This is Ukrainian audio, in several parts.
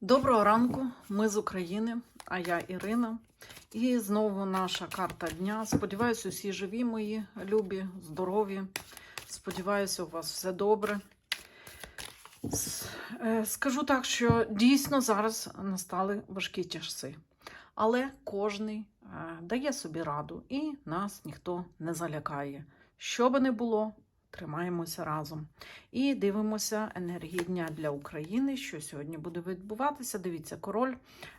Доброго ранку, ми з України, а я Ірина. І знову наша карта дня. Сподіваюся, усі живі мої любі, здорові. Сподіваюся, у вас все добре. Е, Скажу так, що дійсно зараз настали важкі часи. Але кожний е, дає собі раду і нас ніхто не залякає. Що би не було, тримаємося разом. І дивимося енергії дня для України, що сьогодні буде відбуватися. Дивіться, король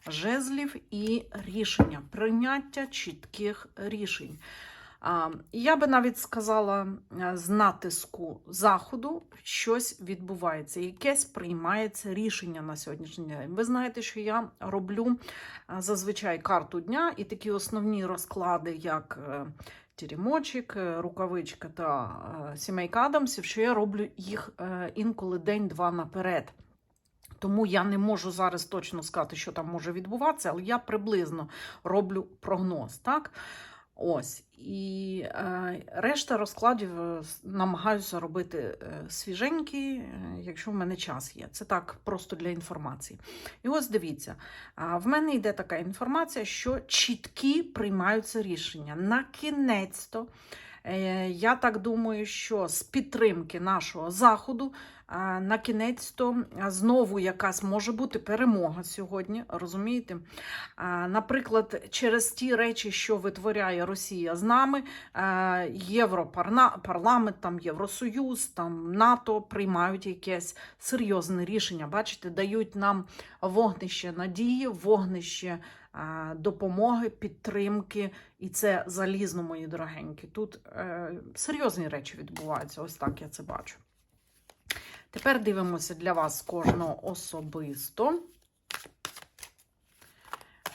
жезлів і рішення, прийняття чітких рішень. Я би навіть сказала, е, з натиску заходу щось відбувається, якесь приймається рішення на сьогоднішній день. Ви знаєте, що я роблю е, зазвичай карту дня і такі основні розклади, як тірімочок, е, рукавичка та е, сімейка Адамсів, що я роблю їх е, інколи день-два наперед. Тому я не можу зараз точно сказати, що там може відбуватися, але я приблизно роблю прогноз. Так? Ось. І е, решта розкладів е, намагаюся робити е, свіженькі, е, якщо в мене час є. Це так просто для інформації. І ось дивіться, в мене йде така інформація, що чіткі приймаються рішення. На кінець-то, я так думаю, що з підтримки нашого заходу на кінець-то знову якась може бути перемога сьогодні, розумієте? Наприклад, через ті речі, що витворяє Росія з нами, е, Європарламент, там Євросоюз, там НАТО приймають якесь серйозне рішення. Бачите, дають нам вогнище надії, вогнище е, допомоги, підтримки, і це залізно, мої дорогенькі. Тут е, серйозні речі відбуваються. Ось так я це бачу. Тепер дивимося для вас кожного особисто.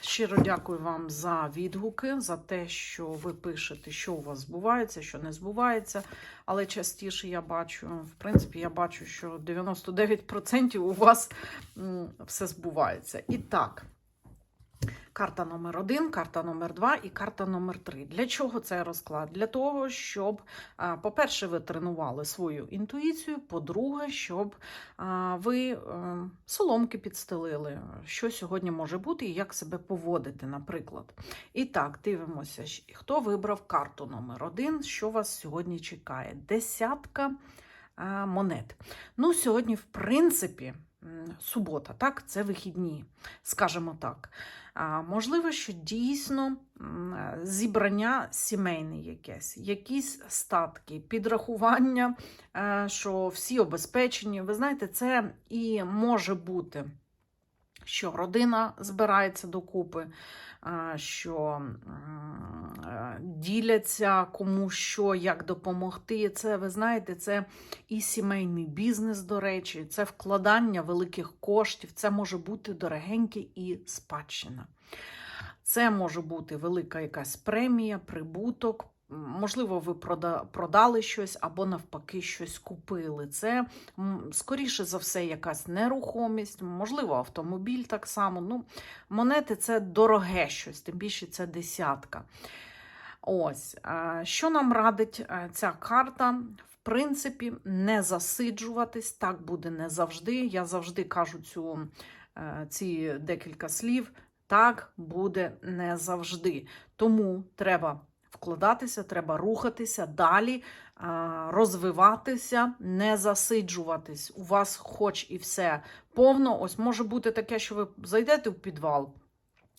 Щиро дякую вам за відгуки, за те, що ви пишете, що у вас збувається, що не збувається. Але частіше я бачу, в принципі, я бачу, що 99% у вас все збувається. І так, карта номер один, карта номер два і карта номер три. Для чого цей розклад? Для того, щоб, по-перше, ви тренували свою інтуїцію, по-друге, щоб ви е, соломки підстелили, що сьогодні може бути і як себе поводити, наприклад. І так, дивимося, хто вибрав карту номер один, що вас сьогодні чекає. Десятка монет. Ну, сьогодні, в принципі, субота, так, це вихідні, скажімо так. Можливо, що дійсно е, зібрання сімейне якесь, якісь статки, підрахування, е, що всі обезпечені. Ви знаєте, це і може бути, що родина збирається докупи, що е, діляться кому що, як допомогти. Це, ви знаєте, це і сімейний бізнес, до речі, це вкладання великих коштів, це може бути дорогеньке і спадщина. Це може бути велика якась премія, прибуток. Можливо, ви продали щось або навпаки щось купили. Це скоріше за все якась нерухомість, можливо, автомобіль так само. Ну, монети це дороге щось, тим більше це десятка. Ось, що нам радить ця карта? В принципі, не засиджуватись, так буде не завжди. Я завжди кажу цю, е, ці декілька слів. Так буде не завжди. Тому треба вкладатися, треба рухатися далі, розвиватися, не засиджуватись. У вас, хоч і все повно, ось може бути таке, що ви зайдете в підвал,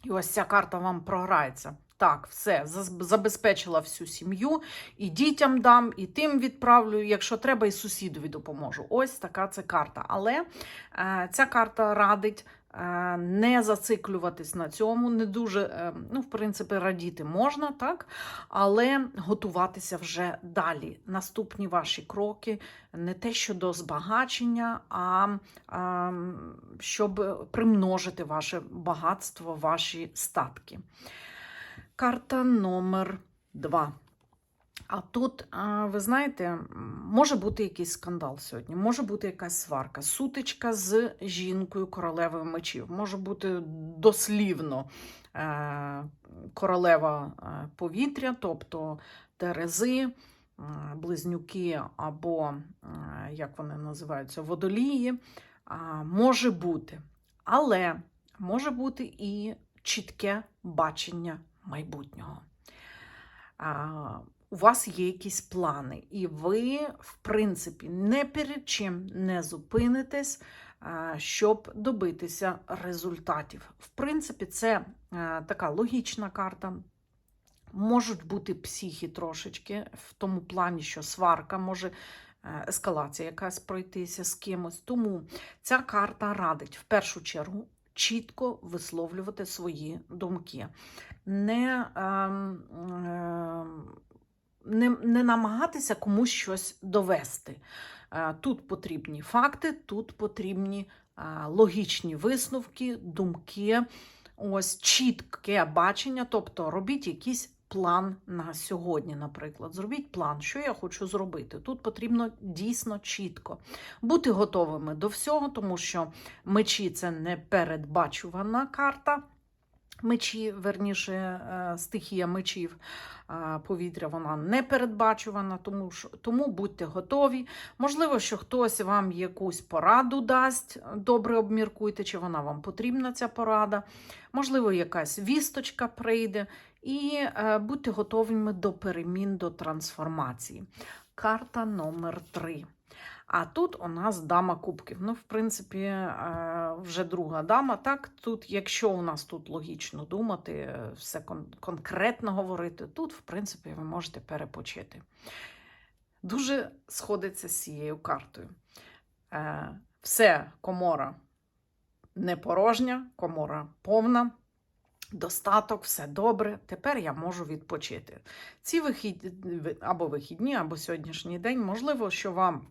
і ось ця карта вам програється. Так, все, забезпечила всю сім'ю, і дітям дам, і тим відправлю, якщо треба, і сусідові допоможу. Ось така це карта. Але е, ця карта радить е, не зациклюватись на цьому, не дуже, е, ну, в принципі, радіти можна, так? Але готуватися вже далі. Наступні ваші кроки не те, що до збагачення, а, а щоб примножити ваше багатство, ваші статки. Карта номер два. А тут, ви знаєте, може бути якийсь скандал сьогодні, може бути якась сварка, сутичка з жінкою королевою мечів, може бути дослівно е, королева е, повітря, тобто Терези, е, близнюки або, як вони називаються, водолії. Може бути. Але може бути і чітке бачення майбутнього. У вас є якісь плани, і ви, в принципі, не перед чим не зупинитесь, щоб добитися результатів. В принципі, це а, така логічна карта. Можуть бути психи трошечки, в тому плані, що сварка може е, ескалація якась пройтися з кимось. Тому ця карта радить в першу чергу чітко висловлювати свої думки. Не, е, не, не намагатися комусь щось довести. Е, Тут потрібні факти, тут потрібні е, логічні висновки, думки, ось чітке бачення, тобто робіть якийсь план на сьогодні, наприклад. Зробіть план, що я хочу зробити. Тут потрібно дійсно чітко бути готовими до всього, тому що мечі це не передбачувана карта. Мечі, верніше, е, стихія мечів, е, повітря, вона не передбачувана, тому, тому будьте готові. Можливо, що хтось вам якусь пораду дасть, добре обміркуйте, чи вона вам потрібна, ця порада. Можливо, якась вісточка прийде, і е, будьте готовими до перемін, до трансформації. Карта номер 3. А тут у нас дама кубків. Ну, в принципі, е, вже друга дама. Так, тут, якщо у нас тут логічно думати, все кон- конкретно говорити, тут, в принципі, ви можете перепочити. Дуже сходиться з цією картою. Е, Все, комора не порожня, комора повна. Достаток, все добре. Тепер я можу відпочити. Ці вихід... або вихідні, або сьогоднішній день, можливо, що вам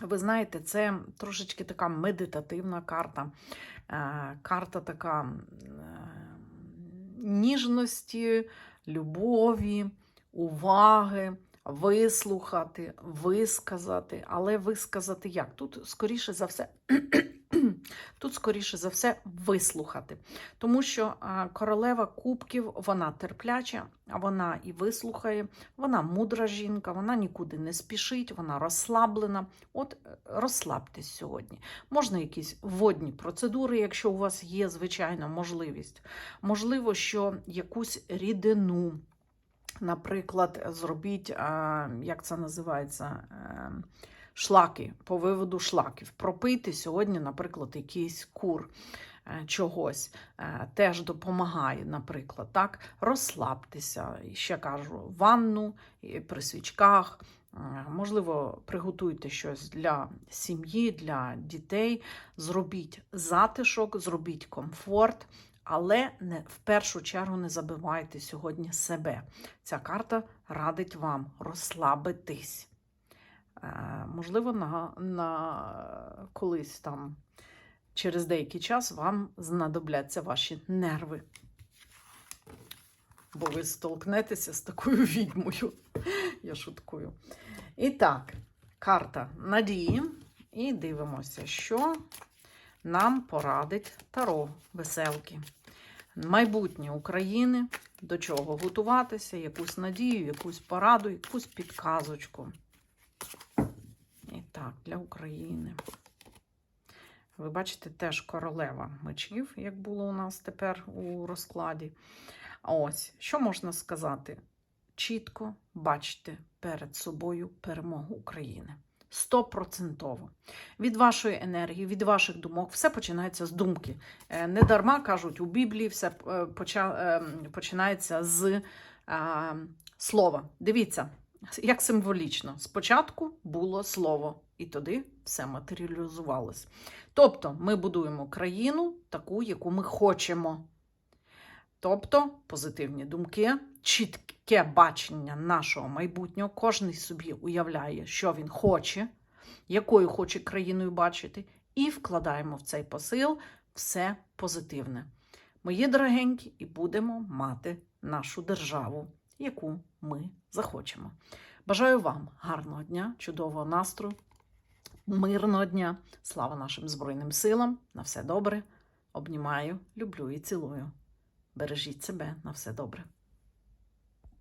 ви знаєте, це трошечки така медитативна карта. Е, Карта така е, ніжності, любові, уваги, вислухати, висказати. Але висказати як? Тут, скоріше за все, тут, скоріше за все, вислухати. Тому що королева кубків, вона терпляча, вона і вислухає, вона мудра жінка, вона нікуди не спішить, вона розслаблена. От е, розслабтесь сьогодні. Можна якісь водні процедури, якщо у вас є, звичайно, можливість. Можливо, що якусь рідину. Наприклад, зробіть, як це називається, е, шлаки по виводу шлаків. Пропийте сьогодні, наприклад, якийсь кур е, чогось е, теж допомагає, наприклад, так, розслабтеся. Ще кажу, ванну при свічках. Е, Можливо, приготуйте щось для сім'ї, для дітей, зробіть затишок, зробіть комфорт, але не, в першу чергу не забивайте сьогодні себе. Ця карта радить вам розслабитись. Е, Можливо, на, на колись там через деякий час вам знадобляться ваші нерви. Бо ви столкнетеся з такою відьмою. Я шуткую. І так, карта надії. І дивимося, що нам порадить Таро веселки. Майбутнє України, до чого готуватися, якусь надію, якусь пораду, якусь підказочку. Так, для України. Ви бачите, теж королева мечів, як було у нас тепер у розкладі. Ось, що можна сказати? Чітко бачите перед собою перемогу України. Стопроцентово. Від вашої енергії, від ваших думок, все починається з думки. Е, Не дарма кажуть, у Біблії все е, е, починається з слова. Дивіться, як символічно. Спочатку було слово, і тоді все матеріалізувалось. Тобто ми будуємо країну таку, яку ми хочемо. Тобто позитивні думки, чітке бачення нашого майбутнього. Кожен собі уявляє, що він хоче, якою хоче країною бачити, і вкладаємо в цей посил все позитивне. Мої дорогенькі, і будемо мати нашу державу, яку ми захочемо. Бажаю вам гарного дня, чудового настрою, мирного дня. Слава нашим Збройним силам! На все добре. Обнімаю, люблю і цілую. Бережіть себе на все добре.